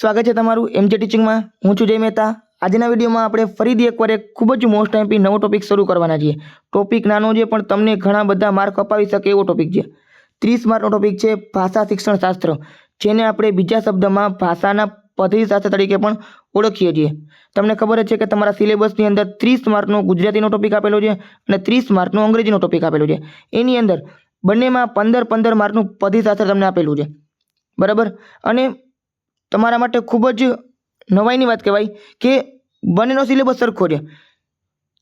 સ્વાગત છે તમારું એમજે ટીચિંગમાં હું છું જય મહેતા. આજના વિડીયોમાં આપણે ફરીથી એકવાર એક ખૂબ જ મોસ્ટ એમપી નવો ટોપિક શરૂ કરવાના છીએ. ટોપિક નાનો છે, પણ તમને ઘણા બધા માર્ક અપાવી શકે એવો ટોપિક છે. ત્રીસ માર્કનો ટોપિક છે, ભાષા શિક્ષણ શાસ્ત્ર, જેને આપણે બીજા શબ્દમાં ભાષાના પદ્ધતિશાસ્ત્ર તરીકે પણ ઓળખીએ છીએ. તમને ખબર છે કે તમારા સિલેબસની અંદર ત્રીસ માર્કનો ગુજરાતીનો ટોપિક આપેલો છે અને ત્રીસ માર્કનો અંગ્રેજીનો ટોપિક આપેલો છે. એની અંદર બંનેમાં પંદર પંદર માર્કનું પદ્ધતિશાસ્ત્ર તમને આપેલું છે. બરાબર? અને તમારા માટે ખૂબ જ નવાઈની વાત કહેવાય કે બંનેનો સિલેબસ સરખો છે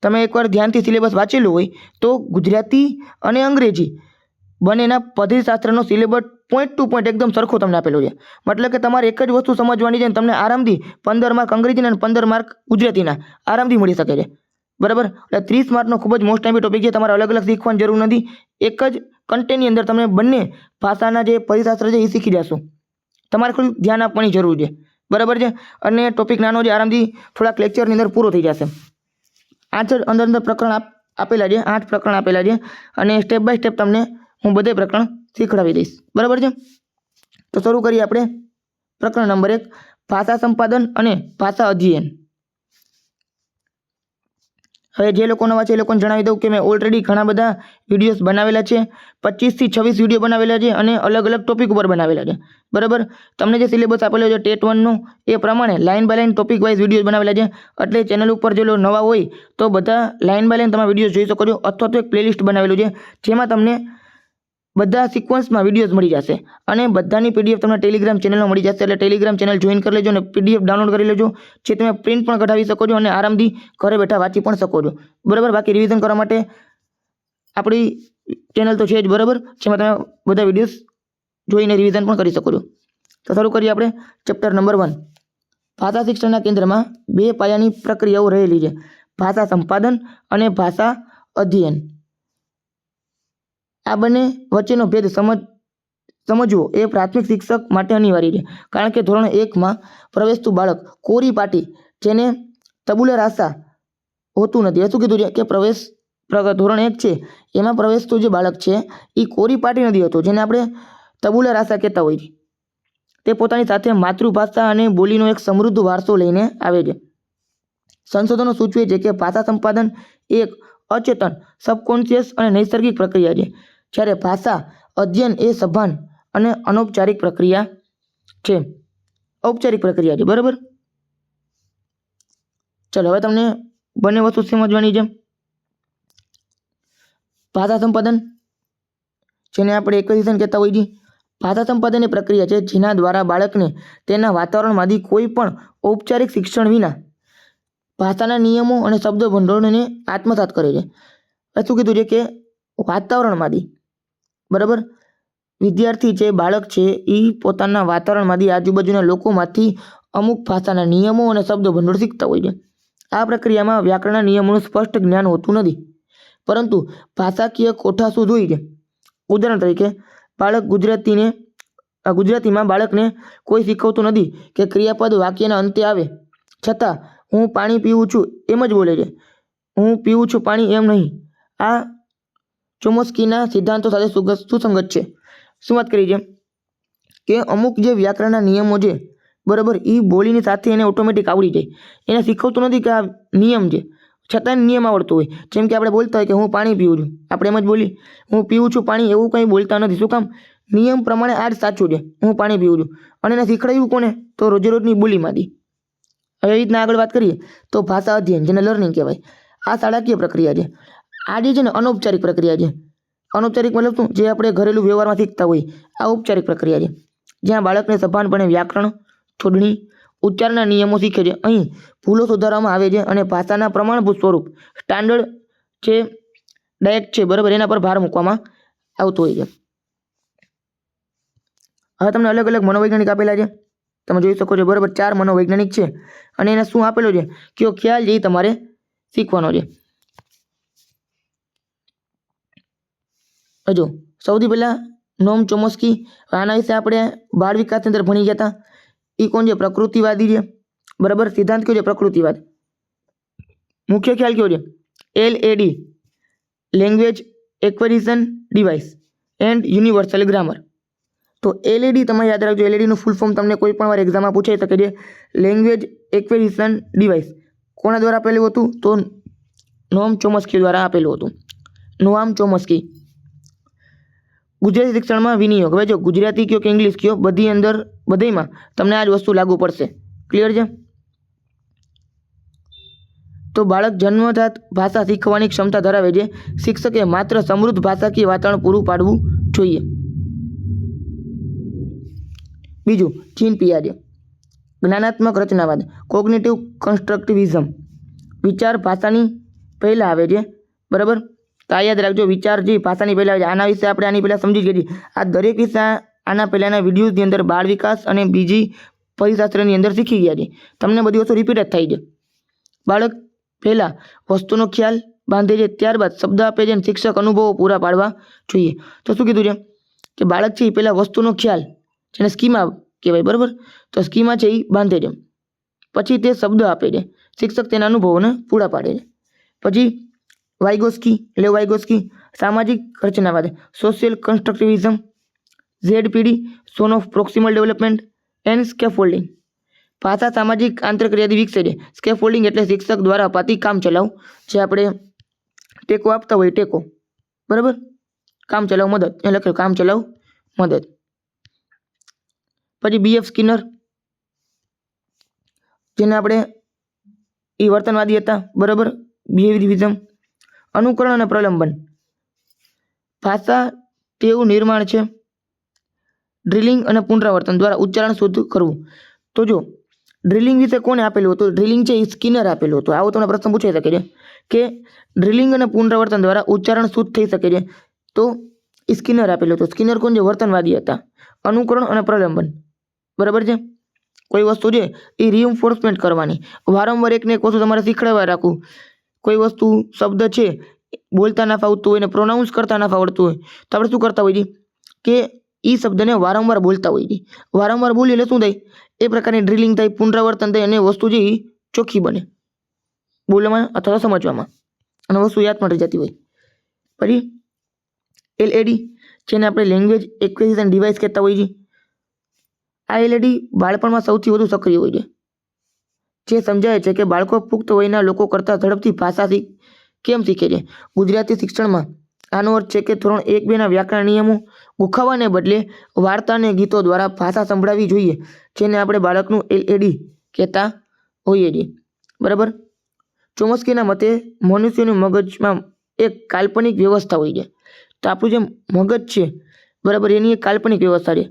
તમે એકવાર ધ્યાનથી સિલેબસ વાંચેલું હોય તો ગુજરાતી અને અંગ્રેજી બંનેના પદ્ધતિશાસ્ત્રનો સિલેબસ પોઈન્ટ ટુ પોઈન્ટ એકદમ સરખો તમને આપેલો છે મતલબ કે તમારે એક જ વસ્તુ સમજવાની છે અને તમને આરામથી પંદર માર્ક અંગ્રેજીના અને પંદર માર્ક ગુજરાતીના આરામથી મળી શકે છે. બરાબર? એટલે ત્રીસ માર્કનો ખૂબ જ મોસ્ટ ટાઈમ ટોપિક છે. તમારે અલગ અલગ શીખવાની જરૂર નથી. એક જ કન્ટેન્ટની અંદર તમે બંને ભાષાના જે પરિશાસ્ત્ર છે એ શીખી જશો. તમારે થોડું ધ્યાન આપવાની જરૂર છે. બરાબર છે? અને ટોપિક નાનો છે, આરામથી થોડાક લેક્ચરની અંદર પૂરો થઈ જશે. આઠ અંદર અંદર પ્રકરણ આપ, આપેલા છે, આઠ પ્રકરણ આપેલા છે અને સ્ટેપ બાય સ્ટેપ તમને હું બધે પ્રકરણ શીખડાવી દઈશ. બરાબર છે? તો શરૂ કરીએ આપણે પ્રકરણ નંબર એક, ભાષા સંપાદન અને ભાષા અધ્યયન. હવે જે લોકો નવા એ લોકોને જણાવી દઉં કે મેં ઓલરેડી ઘણા બધા વિડીયોઝ બનાવેલા છે. પચીસથી છવ્વીસ વીડિયો બનાવેલા છે અને અલગ અલગ ટોપિક ઉપર બનાવેલા છે. બરાબર? તમને જે સિલેબસ આપેલો છે ટેટ વનનો એ પ્રમાણે line by line topic wise video બનાવેલા છે. એટલે ચેનલ ઉપર જે નવા હોય તો બધા લાઇન બાય લાઇન તમે વિડીયોઝ જોઈ શકો છો અથવા તો એક પ્લેલિસ્ટ બનાવેલું છે જેમાં તમને બધા સિક્વન્સમાં વિડીયોઝ મળી જશે. અને બધાની પીડીએફ તમને ટેલિગ્રામ ચેનલમાં મળી જશે. એટલે ટેલિગ્રામ ચેનલ જોઈન કરી લેજો અને પીડીએફ ડાઉનલોડ કરી લેજો. જે તમે પ્રિન્ટ પણ કઢાવી શકો છો અને આરામથી ઘરે બેઠા વાંચી પણ શકો છો. બરાબર? બાકી રિવિઝન કરવા માટે આપણી ચેનલ તો છે જ, બરાબર? જેમાં તમે બધા વિડીયોઝ જોઈને રિવિઝન પણ કરી શકો છો. તો શરૂ કરીએ આપણે ચેપ્ટર નંબર વન ભાષા શિક્ષણના કેન્દ્રમાં બે પાયાની પ્રક્રિયાઓ રહેલી છે. ભાષા સંપાદન અને ભાષા અધ્યયન. આ બંને વચ્ચેનો ભેદ સમજ સમજવો એ પ્રાથમિક શિક્ષક માટે અનિવાર્ય છે. કારણ કે ધોરણ એકમાં પ્રવેશતું બાળક કોરી પાટી જેને તબુલા રાસા હોતું નથી. એ શું કીધું છે કે પ્રવેશ ધોરણ એક છે, એમાં પ્રવેશતું જે બાળક છે એ કોરી પાટી નથી હોતું, જેને આપણે તબુલા રાસા કહેતા હોઈએ તે પોતાની સાથે માતૃભાષા અને બોલીનો એક સમૃદ્ધ વારસો લઈને આવે છે. સંશોધનો સૂચવે છે કે ભાષા સંપાદન એક અચેતન, સબકોન્શિયસ અને નૈસર્ગિક પ્રક્રિયા છે. જ્યારે ભાષા અધ્યયન એ સભાન અને અનૌપચારિક પ્રક્રિયા છે. ઔપચારિક પ્રક્રિયા છે, બરાબર? ચલો, હવે તમને બંને વસ્તુ સમજવાની છે. ભાષા સંપાદન, જેને આપણે એક્વિઝિશન કહેતા હોઈએ છીએ. ભાષા સંપાદન એ પ્રક્રિયા છે જેના દ્વારા બાળકને તેના વાતાવરણમાંથી કોઈ પણ ઔપચારિક શિક્ષણ વિના ભાષાના નિયમો અને શબ્દ ભંડોળને આત્મસાત કરે છે. શું કીધું છે કે વાતાવરણમાંથી બરાબર? વિદ્યાર્થી છે બાળક છે એ પોતાના વાતાવરણમાંથી આજુબાજુના લોકોમાંથી અમુક ભાષાના નિયમો અને શબ્દ ભંડોળ શીખતા હોય છે. આ પ્રક્રિયામાં વ્યાકરણના નિયમોનું સ્પષ્ટ જ્ઞાન હોતું નથી. પરંતુ ભાષાકીય કોઠાસૂઝ હોય છે? ઉદાહરણ તરીકે, બાળક ગુજરાતીને ગુજરાતીમાં બાળકને કોઈ શીખવતું નથી કે ક્રિયાપદ વાક્યના અંતે આવે. છતાં, હું પાણી પીવું છું એમ જ બોલે છે. હું પીવું છું પાણી એમ નહીં. આ ચોમસ્કીના સિદ્ધાંતો સાથે સુગ- સુસંગત છે. શું વાત કરી છે કે અમુક જે વ્યાકરણના નિયમો છે, બરાબર એ બોલીની સાથે એને ઓટોમેટિક આવડી જાય. એને શીખવતું નથી કે આ નિયમ છે. છતાં નિયમ આવડતો હોય. જેમ કે આપણે બોલતા હોય કે હું પાણી પીવું છું. આપણે એમ જ બોલી, હું પીવું છું પાણી, એવું કંઈ બોલતા નથી. શું કામ? નિયમ પ્રમાણે આ જ સાચું છે. હું પાણી પીવું છું. અને એને શીખડાયું કોને? તો રોજેરોજની બોલીમાંથી. હવે રીતના આગળ વાત કરીએ, તો ભાષા અધ્યયન, જેને લર્નિંગ કહેવાય. આ શાળાકીય પ્રક્રિયા છે. આ જે છે ને અનૌપચારિક પ્રક્રિયા છે. અનૌપચારિક મતલબ શું? જે આપણે ઘરેલું વ્યવહારમાં શીખતા હોય આ ઔપચારિક પ્રક્રિયા છે. જ્યાં બાળકને સભાનપણે વ્યાકરણ છોડણી ઉચ્ચારના નિયમો શીખે છે. અહીં ભૂલો સુધારવામાં આવે છે અને ભાષાના પ્રમાણભૂત સ્વરૂપ, સ્ટાન્ડર્ડ જે ડાયટ છે, બરાબર? એના પર ભાર મૂકવામાં આવતો હોય છે. હવે તમને અલગ અલગ મનોવૈજ્ઞાનિક આપેલા છે. તમે જોઈ શકો છો, બરાબર? ચાર મનોવૈજ્ઞાનિક છે અને એને શું આપેલો છે? કયો ખ્યાલ છે એ તમારે શીખવાનો છે. હજુ સૌથી પહેલાં નોમ ચોમસ્કી આના વિશે આપણે બાળ વિકાસની અંદર ભણી ગયા હતા. એ કોણ છે? પ્રકૃતિવાદી છે. બરાબર? સિદ્ધાંત કયો છે? પ્રકૃતિવાદ. મુખ્ય ખ્યાલ કયો છે? L A D language acquisition device and universal grammar તો એલઈડી તમે યાદ રાખજો. એલઈડીનું ફૂલ ફોર્મ તમને કોઈ પણ વાર એક્ઝામમાં પૂછાઈ શકે છે. લેંગ્વેજ એક્વેરિઝન ડિવાઇસ કોના દ્વારા આપેલું હતું? તો નોમ ચોમસ્કી દ્વારા આપેલું હતું. નોઆમ ચોમસ્કી. ગુજરાતી શિક્ષણમાં વિનિયોગ. હવે જો ગુજરાતી કયો કે ઇંગ્લિશ કયો, બધી અંદર બધીમાં તમને આ જ વસ્તુ લાગુ પડશે. ક્લિયર છે? તો બાળક જન્મજાત ભાષા શીખવાની ક્ષમતા ધરાવે છે. શિક્ષકે માત્ર સમૃદ્ધ ભાષાકીય વાતાવરણ પૂરું પાડવું જોઈએ. બીજું, ચીન પિયાજે જ્ઞાનાત્મક રચનાવાદ. કોગ્નેટિવ કન્સ્ટ્રક્ટિવિઝમ વિચાર ભાષાની પહેલાં આવે છે. બરાબર? તો આ યાદ રાખજો, વિચાર જે ભાષાની પહેલાં આના વિશે આપણે આની પહેલાં સમજી ગયા આ દરેક વિશે આના પહેલાંના વિડીયોઝની અંદર બાળ વિકાસ અને બીજી પરિશાસ્ત્રની અંદર શીખી ગયા છે. તમને બધી વસ્તુ રિપીટ જ થાય છે. બાળક પહેલાં વસ્તુનો ખ્યાલ બાંધે છે, ત્યારબાદ શબ્દ આપે છે અને શિક્ષક અનુભવો પૂરા પાડવા જોઈએ. તો શું કીધું છે? કે બાળક છે એ પહેલાં વસ્તુનો ખ્યાલ, જેને સ્કીમા કહેવાય, બરાબર? તો સ્કીમા છે એ બાંધે છે. પછી તે શબ્દ આપે છે. શિક્ષક તેના અનુભવોને પૂરા પાડે છે. પછી વાઇગોસ્કી લેવ વાઇગોસ્કી સામાજિક રચનાવાદ social constructivism ZPD zone of proximal development and scaffolding ભાષા સામાજિક આંતરક્રિયાથી વિકસે છે. સ્કેફોલ્ડિંગ એટલે શિક્ષક દ્વારા અપાતી કામ ચલાવ, જે આપણે ટેકો આપતા હોય ટેકો. બરાબર? કામ ચલાવ, મદદ. એ લખેલું, કામ ચલાવ, મદદ. પછી બીએફ સ્કિનર જેને આપણે એ વર્તનવાદી હતા. બરાબર? બિહેવિયરિઝમ અનુકરણ અને પ્રલંબન. ભાષા તેવું નિર્માણ છે. ડ્રિલિંગ અને પુનરાવર્તન દ્વારા ઉચ્ચારણ શુદ્ધ કરવું. તો જો, ડ્રિલિંગ વિશે કોને આપેલું હતું? ડ્રિલિંગ છે એ સ્કિનર આપેલું હતું. આવો તમને પ્રશ્ન પૂછાઈ શકે છે કે ડ્રિલિંગ અને પુનરાવર્તન દ્વારા ઉચ્ચારણ શુદ્ધ થઈ શકે છે? તો સ્કિનર આપેલું હતું. સ્કિનર કોણ છે? વર્તનવાદી હતા. અનુકરણ અને પ્રલંબન. બરાબર છે? કોઈ વસ્તુ છે એ રિઇન્ફોર્સમેન્ટ કરવાની. વારંવાર એકને એક વસ્તુ તમારે શીખવાડવા રાખવું. કોઈ વસ્તુ, શબ્દ છે, બોલતા ના ફાવતું હોય ને પ્રોનાઉન્સ કરતા ના ફાવડતું હોય, તો આપણે શું કરતા હોઈએ કે એ શબ્દને વારંવાર બોલતા હોઈએ વારંવાર બોલીએ એટલે શું થાય? એ પ્રકારની ડ્રિલિંગ થાય, પુનરાવર્તન થાય અને વસ્તુ એ ચોખ્ખી બને. બોલવામાં અથવા સમજવામાં. અને વસ્તુ યાદ રહી જતી હોય. પછી એલએડી જેને આપણે લેંગ્વેજ એક્વિઝિશન ડિવાઇસ કહેતા હોઈએ છીએ આ એલએડી બાળપણમાં સૌથી વધુ સક્રિય હોય છે. જે સમજાય છે કે બાળકો પુખ્ત વયના લોકો કરતાં ઝડપથી ભાષા કેમ શીખે છે? ગુજરાતી શિક્ષણમાં આનો અર્થ છે કે ધોરણ એક બેના વ્યાકરણ નિયમો ગુખાવાને બદલે વાર્તા અને ગીતો દ્વારા ભાષા સંભળાવવી જોઈએ, જેને આપણે બાળકનું એલએડી કહેતા હોઈએ છીએ. બરાબર? ચોમસ્કીના મતે મનુષ્યનું મગજમાં એક કાલ્પનિક વ્યવસ્થા હોય છે. તો આપણું જે મગજ છે, બરાબર, એની એક કાલ્પનિક વ્યવસ્થા છે.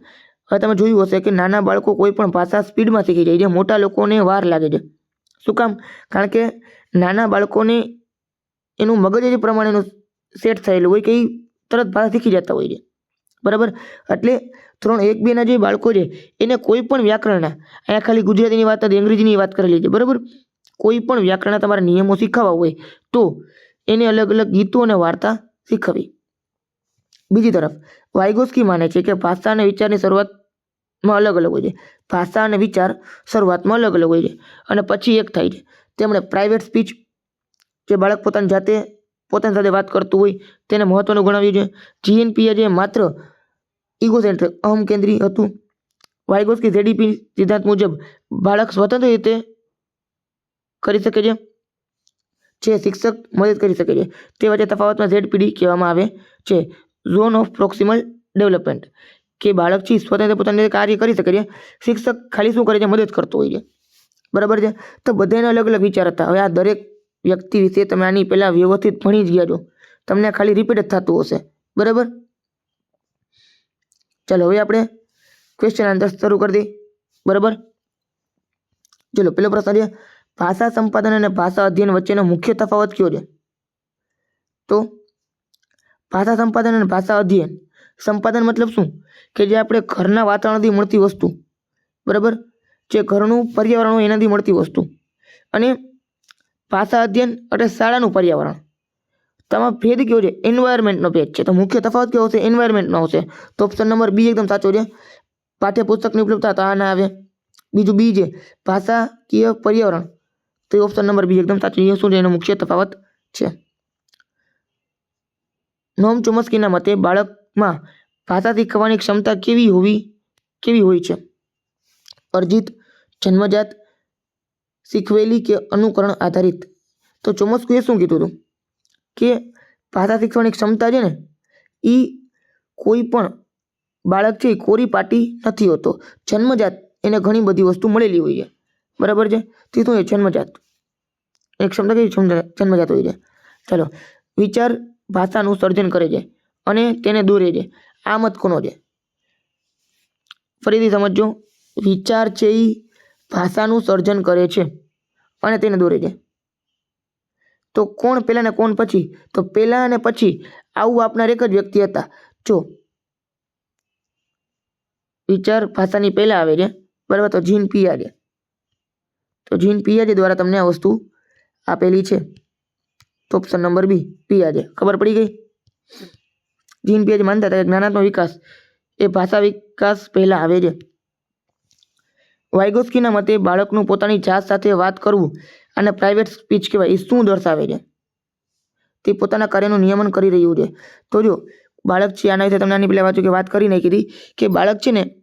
હવે તમે જોયું હશે કે નાના બાળકો કોઈ પણ ભાષા સ્પીડમાં શીખી જાય છે. મોટા લોકોને વાર લાગે છે. શું કામ? કારણ કે નાના બાળકોને એનું મગજ જ પ્રમાણેનું સેટ થયેલું હોય કે એ તરત ભાષા શીખી જતા હોય છે. બરાબર? એટલે ત્રણ એક બેના જે બાળકો છે, એને કોઈ પણ વ્યાકરણના, અહીંયા ખાલી ગુજરાતીની વાત હતી અંગ્રેજીની વાત કરેલી છે. બરાબર? કોઈ પણ વ્યાકરણના તમારા નિયમો શીખવવા હોય તો એને અલગ અલગ ગીતો અને વાર્તા શીખવવી બીજી તરફ વાઇગોસ્કી માને છે કે ભાષા અને વિચારની શરૂઆતમાં અલગ અલગ હોય છે. ભાષા અને વિચાર શરૂઆતમાં અલગ અલગ હોય છે અને પછી એક થાય છે. તેમણે પ્રાઇવેટ સ્પીચ જે બાળક પોતાની જાતે, પોતાની સાથે વાત કરતું હોય તેને મહત્વનું ગણાવ્યું છે. જીએનપીએ જે માત્ર ઇગોસેન્ટ્રિક અહમ કેન્દ્રી હતું. વાઇગોસ્કી ઝેડીપી સિદ્ધાંત મુજબ બાળક સ્વતંત્ર રીતે કરી શકે છે, જે શિક્ષક મદદ કરી શકે છે. તે વચ્ચે તફાવતમાં ઝેડપીડી કહેવામાં આવે છે. ઝોન ઓફ પ્રોક્સિમલ ડેવલપમેન્ટ કે બાળક છે સ્વતંત્ર પોતાની રીતે કાર્ય કરી શકે છે. શિક્ષક ખાલી શું કરે છે? મદદ કરતો હોય છે. બરાબર છે? તો બધાને અલગ અલગ વિચાર હતા. હવે આ દરેક વ્યક્તિ વિશે તમે આની પહેલાં વ્યવસ્થિત ભણી જ ગયા છો. તમને ખાલી રિપીટ જ થતું હશે. બરાબર? ચાલો, હવે આપણે ક્વેશ્ચન આન્સર શરૂ કરી દઈએ. બરાબર? ચલો પેલો પ્રશ્ન છે. ભાષા સંપાદન અને ભાષા અધ્યયન વચ્ચેનો મુખ્ય તફાવત કયો છે? તો ભાષા સંપાદન અને ભાષા અધ્યયન. સંપાદન મતલબ શું? કે જે આપણે ઘરના વાતાવરણથી મળતી વસ્તુ. બરાબર? જે ઘરનું પર્યાવરણ હોય એનાથી મળતી વસ્તુ. અને ભાષા અધ્યયન એટલે શાળાનું પર્યાવરણ. તમામ ભેદ કયો છે? એન્વાયરમેન્ટનો ભેદ છે. તો મુખ્ય તફાવત કેવો છે એન્વાયરમેન્ટનો આવશે તો ઓપ્શન નંબર બી એકદમ સાચો છે. પાઠ્યપુસ્તકની ઉપલબ્ધતા તો આ ના આવે. બીજું બી છે ભાષાકીય પર્યાવરણ. તો ઓપ્શન નંબર બી એકદમ સાચો એ શું છે? એનો મુખ્ય તફાવત છે. નોમ ચોમસ્કીના મતે બાળકમાં ભાષા શીખવાની ક્ષમતા કેવી હોવી, કેવી હોય છે? અર્જિત જન્મજાત શીખવેલી કે અનુકરણ આધારિત? તો ચોમસ્કુએ શું કીધું હતું? કે ભાષા શીખવાની ક્ષમતા છે ને એ કોઈ પણ બાળક છે કોરી પાટી નથી હોતો. જન્મજાત એને ઘણી બધી વસ્તુ મળેલી હોય છે. બરાબર છે? તે શું એ જન્મજાત. એ ક્ષમતા કેવી ક્ષમતા જન્મજાત હોય છે. ચાલો, વિચાર ભાષાનું સર્જન કરે છે અને તેને દોરે છે. આ મત કોનો છે? ફરીથી સમજજો. વિચાર છે એ ભાષાનું સર્જન કરે છે અને તેને દોરે છે. તો કોણ પહેલાં ને કોણ પછી? તો પહેલાં અને પછી આવું આપનાર એક જ વ્યક્તિ હતા. જો વિચાર ભાષાની પહેલાં આવે છે, બરાબર? તો જીન પિયાજે. તો જીન પિયાજે દ્વારા તમને આ વસ્તુ આપેલી છે. તો ઓપ્શન નંબર બી પિયાજે ખબર પડી ગઈ? જીન પિયાજે માનતા હતા જ્ઞાનાત્મક વિકાસ એ ભાષા વિકાસ પહેલા આવે છે. વાયગોસ્કીના મતે બાળકનું પોતાની જાત સાથે વાત કરવું અને પ્રાઇવેટ સ્પીચ કહેવાય, એ શું દર્શાવે છે? તે પોતાના કાર્યનું નિયમન કરી રહ્યું છે. તો જો, બાળક છે, આના વિશે તમને આની પહેલાં વાંચું કે વાત કરી નાખી હતી કે બાળક છે ને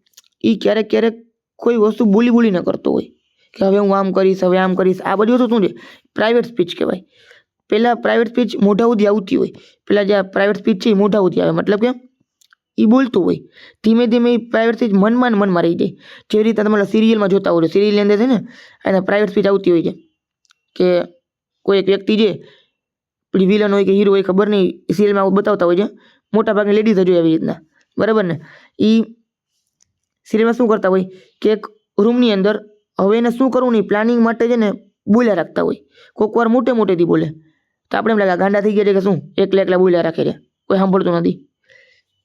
એ ક્યારેક ક્યારેક કોઈ વસ્તુ બોલી બોલીને કરતો હોય. કે હવે હું આમ કરીશ, હવે આમ કરીશ, આ બધી વસ્તુ શું છે? પ્રાઇવેટ સ્પીચ કહેવાય. પહેલાં પ્રાઇવેટ સ્પીચ મોઢા સુધી આવતી હોય. પહેલાં જે પ્રાઇવેટ સ્પીચ છે એ મોઢા સુધી આવે. મતલબ કે એ બોલતું હોય. ધીમે ધીમે એ પ્રાઇવેટ સ્પીચ મનમાં મનમાં રહી જાય. જેવી રીતે તમારા સિરિયલમાં જોતા હોય સિરિયલની અંદર છે ને, એને પ્રાઇવેટ સ્પીચ આવતી હોય છે. કે કોઈ એક વ્યક્તિ છે પેલી વિલન હોય કે હીરો હોય, ખબર નહીં સિરિયલમાં આવું બતાવતા હોય છે. મોટા ભાગની લેડીઝ જ હોય આવી રીતના. બરાબર ને? એ સિરિયલમાં શું કરતા હોય? કે એક રૂમની અંદર હવે એને શું કરવું નહીં? પ્લાનિંગ માટે છે ને બોલ્યા રાખતા હોય. કોઈક વાર મોટે મોટેથી બોલે. તો આપણે એમ લાગે ગાંડા થઈ ગયા છે કે શું? એકલા એકલા બોલ્યા રાખે છે. કોઈ સાંભળતું નથી.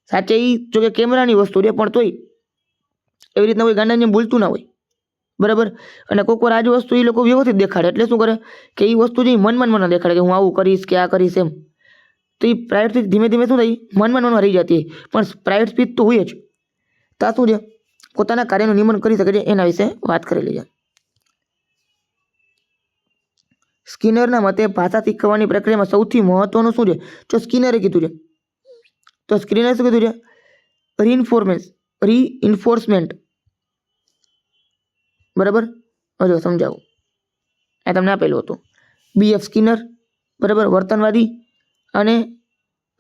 સાચે એ જો કે કેમેરાની વસ્તુ છે પણ તોય એવી રીતના કોઈ ગાંડાને જેમ બોલતું ના હોય. બરાબર? અને કોઈક વાર આ વસ્તુ એ લોકો વ્યવસ્થિત દેખાડે. એટલે શું કરે? કે એ વસ્તુ જે મનમાં મનમાં દેખાડે કે હું આવું કરીશ કે આ કરીશ એમ. તો એ પ્રાઇવેટ સ્પીચ ધીમે ધીમે શું થઈ મનમાં મનમાં રહી જતી પણ પ્રાઇવેટ સ્પીચ તો હોય જ. તો શું છે? પોતાના કાર્યનું નિયમન કરી શકે છે. એના વિશે વાત કરેલી છે સ્કિનરના મતે ભાષા શીખવાની પ્રક્રિયામાં સૌથી મહત્વનું શું છે? જો સ્કિનરે કીધું છે. તો સ્કિનરે શું કીધું છે? રીઇન્ફોર્મેન્સ રીઇન્ફોર્સમેન્ટ બરાબર? હજો સમજાવું. આ તમને આપેલું હતું. બી એફ સ્કિનર બરાબર? વર્તનવાદી અને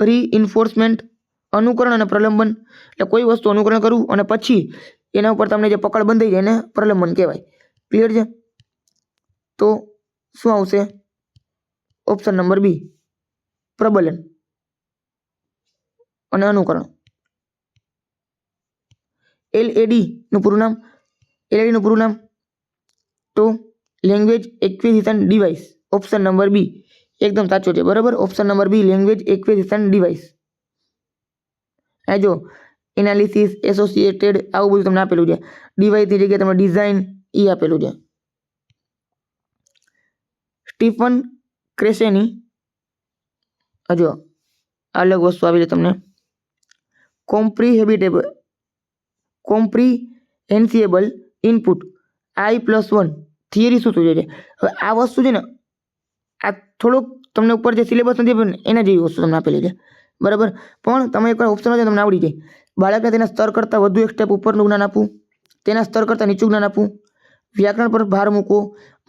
રીઇન્ફોર્સમેન્ટ અનુકરણ અને પ્રલંબન. એટલે કોઈ વસ્તુ અનુકરણ કરવું અને પછી એના ઉપર તમને જે પકડ બંધાઈ જાય એને પ્રલંબન કહેવાય. ક્લિયર છે? તો શું આવશે? ઓપ્શન નંબર બી પ્રબલન. અને અનુકરણ. એલનું પૂરું નામ? એલએડી નું પૂરું નામ? તો language acquisition device option number B એકદમ સાચો છે, બરાબર? Option number B language acquisition device આ જો એનાલિસિસ એસોસિએટેડ આવું બધું તમને આપેલું છે. ડિવાઇસની જગ્યાએ તમને ડિઝાઇન એ આપેલું છે. સ્ટીફન ક્રેસેની હજો અલગ વસ્તુ આવી છે તમને. Comprehensible comprehensible input I plus one theory શું સૂચવે છે? હવે આ વસ્તુ છે ને, આ થોડુંક તમને ઉપર જે સિલેબસ નથી પણ એના જેવી વસ્તુ તમને આપેલી છે. બરાબર? પણ તમે એકવાર ઓપ્શન હોય તમને આવડી જાય. બાળકને તેના સ્તર કરતાં વધુ એક સ્ટેપ ઉપરનું જ્ઞાન આપવું, તેના સ્તર કરતાં નીચું જ્ઞાન આપવું, વ્યાકરણ પર ભાર મૂકવો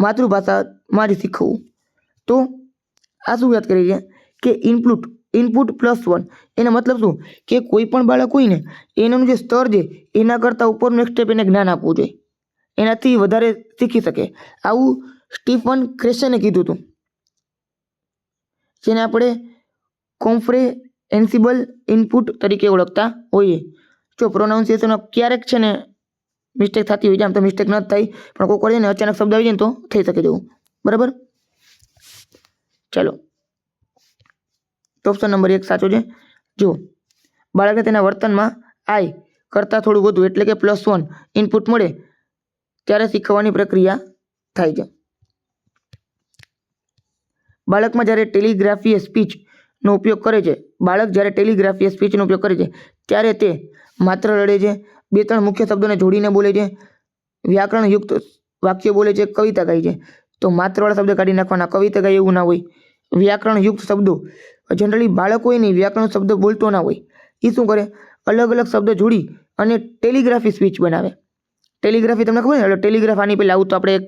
માતૃભાષામાં જ શીખવું. તો આ શું યાદ કરી રહ્યા? કે ઇનપુટ ઇનપુટ પ્લસ વન એનો મતલબ શું? કે કોઈ પણ બાળક હોય ને, એનું જે સ્તર છે, એના કરતાં ઉપરનું એક સ્ટેપ એને જ્ઞાન આપવું જોઈએ. એનાથી વધારે શીખી શકે. આવું સ્ટીફન ક્રેશને કીધું હતું. જેને આપણે કોમ્પ્રેહેન્સિબલ ઇનપુટ તરીકે ઓળખતા હોઈએ. જો પ્રોનાઉન્સિએશન ક્યારેક છે ને મિસ્ટેક થતી હોય છે, આમ તો મિસ્ટેક ન થાય. પણ કોઈક વાર છે ને અચાનક શબ્દ આવી જાય તો થઈ શકે જવું બરાબર? ચાલો. તો ઓપ્શન નંબર એક સાચો છે. જુઓ. બાળકને તેના વર્તનમાં આઈ કરતાં થોડું વધુ, એટલે કે પ્લસ વન ઇનપુટ મળે ત્યારે શીખવાની પ્રક્રિયા થાય છે. બાળકમાં જ્યારે ટેલિગ્રાફીએ સ્પીચનો ઉપયોગ કરે છે, બાળક જ્યારે ટેલિગ્રાફીય સ્પીચનો ઉપયોગ કરે છે, ત્યારે તે માત્ર રડે છે બે ત્રણ મુખ્ય શબ્દોને જોડીને બોલે છે. વ્યાકરણયુક્ત વાક્ય બોલે છે, કવિતા ગાય છે. તો માત્રવાળા શબ્દ કાઢી નાખવાના, કવિતા ગાય એવું ના હોય. વ્યાકરણયુક્ત શબ્દો, જનરલી બાળકોએ નહીં વ્યાકરણ શબ્દ બોલતો ના હોય. એ શું કરે? અલગ અલગ શબ્દો જોડી અને ટેલિગ્રાફી સ્પીચ બનાવે. ટેલિગ્રાફી તમને ખબર ને ટેલિગ્રાફ આની પહેલાં આવું તો આપણે એક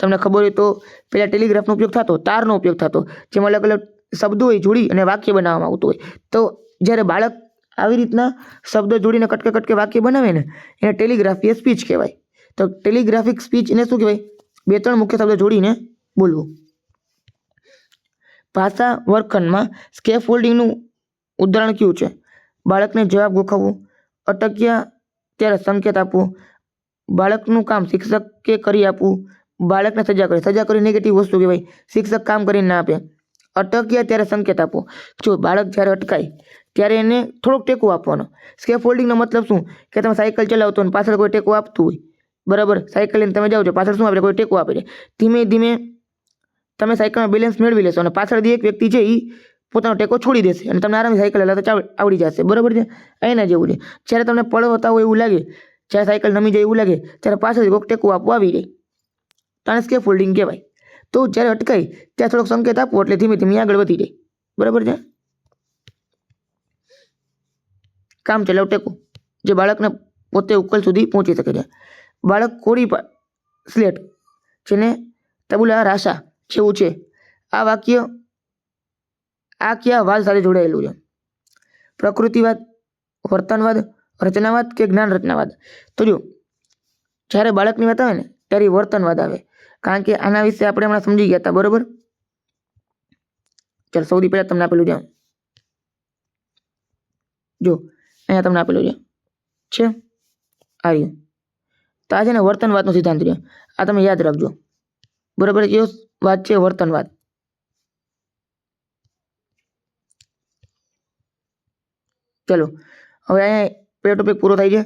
તમને ખબર હોય તો પહેલાં ટેલિગ્રાફનો ઉપયોગ થતો, તારનો ઉપયોગ થતો. જેમાં અલગ અલગ શબ્દો હોય, જોડી અને વાક્ય બનાવવામાં આવતું હોય. તો જ્યારે બાળક આવી રીતના શબ્દો જોડીને કટકે કટકે વાક્ય બનાવે ને, એને ટેલિગ્રાફી સ્પીચ કહેવાય. તો ટેલિગ્રાફિક સ્પીચ એને શું કહેવાય? બે ત્રણ મુખ્ય શબ્દો જોડીને બોલવું. ભાષા વર્ગખંડમાં સ્કેફોલ્ડિંગનું ઉદાહરણ કયું છે? બાળકને જવાબ ગોખવવો, અટક્યા ત્યારે સંકેત આપવો, બાળકનું કામ શિક્ષકે કરી આપવું, બાળકને સજા કરી સજા કરી નેગેટિવ વસ્તુ કહેવાય. શિક્ષક કામ કરીને ના આપે. અટક્યા ત્યારે સંકેત આપો જો બાળક જ્યારે અટકાય ત્યારે એને થોડોક ટેકો આપવાનો. સ્કેફોલ્ડિંગનો મતલબ શું? કે તમે સાયકલ ચલાવતો અને પાછળ કોઈ ટેકો આપતું હોય. બરાબર? સાયકલ લઈને તમે જાઓ છો, પાછળ શું આપણે કોઈ ટેકો આપે છે. ધીમે ધીમે તમે સાયકલમાં બેલેન્સ મેળવી લેશો અને પાછળથી એક વ્યક્તિ છે એ પોતાનો ટેકો છોડી દેશે અને તમને આરામથી સાયકલ હલાવતા આવડી જશે. બરાબર છે? એના જેવું છે. જ્યારે તમને પળવતા હોય એવું લાગે, જ્યારે સાયકલ નમી જાય એવું લાગે, ત્યારે પાછળથી કોઈક ટેકો આપવા આવી જાય. તાને સ્કેપ હોલ્ડિંગ કહેવાય. તો જ્યારે અટકાય, ત્યાં થોડોક સંકેત આપવો એટલે ધીમે ધીમે આગળ વધી જાય. બરાબર છે? કામ ચલાવ ટેકો જે બાળકને પોતે ઉકેલ સુધી પહોંચી શકે છે. બાળક કોરી સ્લેટ, જેને તબુલા રાસા જેવું છે. આ વાક્ય, આ કયા વાદ સાથે જોડાયેલું છે? પ્રકૃતિવાદ, વર્તનવાદ, રચનાવાદ કે જ્ઞાન રચનાવાદ તો જો, જ્યારે બાળકની વાત આવે ને, ત્યારે વર્તનવાદ આવે. કારણ કે આના વિશે આપણે હમણાં સમજી ગયા હતા બરોબર? ચાલ, સૌથી પહેલાં તમને આપેલું છે. જો અહીંયા તમને આપેલું છે. છે? આ રહ્યું. તો આ છે ને વર્તનવાદનો સિદ્ધાંત રહ્યો. આ તમે યાદ રાખજો. બરાબર? કયો વાત છે વર્તનવાદ. ચલો. હવે અહીંયા પેલો ટોપિક પૂરો થાય છે.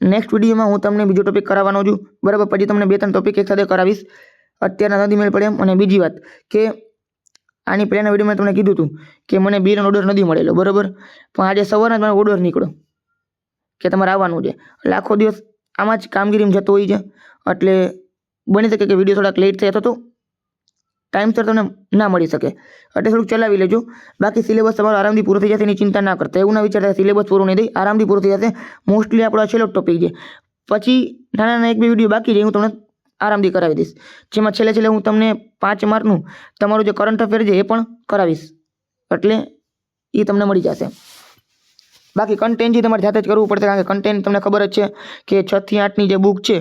નેક્સ્ટ વિડીયોમાં હું તમને બીજો ટોપિક કરાવવાનો છું. બરાબર? પછી તમને બે ત્રણ ટોપિક એક સાથે કરાવીશ. અત્યારના નથી મેળ પડે અને બીજી વાત કે આની પહેલાંના વિડીયોમાં તમને કીધું હતું કે મને બીરનો ઓર્ડર નથી મળેલો. બરાબર? પણ આજે સવારના મને ઓર્ડર નીકળ્યો. કે તમારે આવવાનું છે. આખો દિવસ આમાં જ કામગીરીમાં જતો હોય છે. એટલે બની શકે કે વીડિયો થોડાક લેટ થાય તો ટાઈમસર તમને ના મળી શકે. એટલે થોડુંક ચલાવી લેજો. બાકી સિલેબસ તમારો આરામથી પૂરો થઈ જશે એની ચિંતા ના કરતા. એવું ના વિચારતા સિલેબસ પૂરું નહીં થઈ આરામથી પૂરો થઈ જશે. મોસ્ટલી આપણો છેલ્લો ટોપિક છે. પછી નાના નાના એક બે વીડિયો બાકી છે હું તમને આરામથી કરાવી દઈશ. જેમાં છેલ્લે છેલ્લે હું તમને પાંચ માર્કનું તમારું જે કરંટ અફેર છે એ પણ કરાવીશ. એટલે એ તમને મળી જશે. બાકી કન્ટેન્ટ જે તમારે જાતે જ કરવું પડશે, કારણ કે કન્ટેન્ટ તમને ખબર જ છે કે છ થી આઠની જે બુક છે,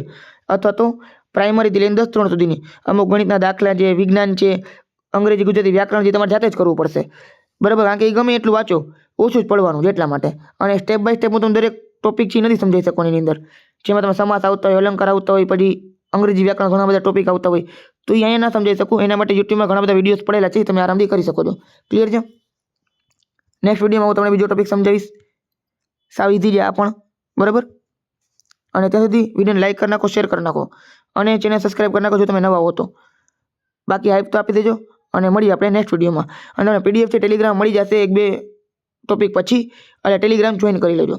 અથવા તો પ્રાઇમરીથી લઈને દસ ત્રણ સુધીની, અમુક ગણિતના દાખલા જે વિજ્ઞાન છે, અંગ્રેજી, ગુજરાતી વ્યાકરણ જે તમારે જાતે જ કરવું પડશે. બરાબર? કારણ કે એ ગમે એટલું વાંચો, ઓછું જ પડવાનું એટલા માટે. અને સ્ટેપ બાય સ્ટેપ હું તમને દરેક ટોપિક છે નથી સમજાવી શકવાની એની અંદર. જેમાં તમે સમાસ આવતા હોય, અલંકાર આવતા હોય, પછી અંગ્રેજી વ્યાકરણ ઘણા બધા ટોપિક આવતા હોય, તો એ અહીંયા ના સમજાવી શકું. એના માટે યુટ્યુબમાં ઘણા બધા વિડીયોઝ પડેલા છે તમે આરામથી કરી શકો છો. ક્લિયર છે? નેક્સ્ટ વિડીયોમાં હું તમને બીજો ટોપિક સમજાવીશ. સાવ ઇઝી છે આ પણ, બરાબર? અને ત્યાં સુધી વિડીયોને લાઇક કરી નાખો શેર કરી નાખો. અને ચેનલ સબસ્ક્રાઈબ કરી નાખો જો તમે નવા હો તો. બાકી હાઈપ તો આપી દેજો અને મળીએ આપણે નેક્સ્ટ વિડીયોમાં અને પીડીએફ છે ટેલિગ્રામ મળી જશે એક બે ટોપિક પછી. એટલે ટેલિગ્રામ જોઈન કરી લેજો.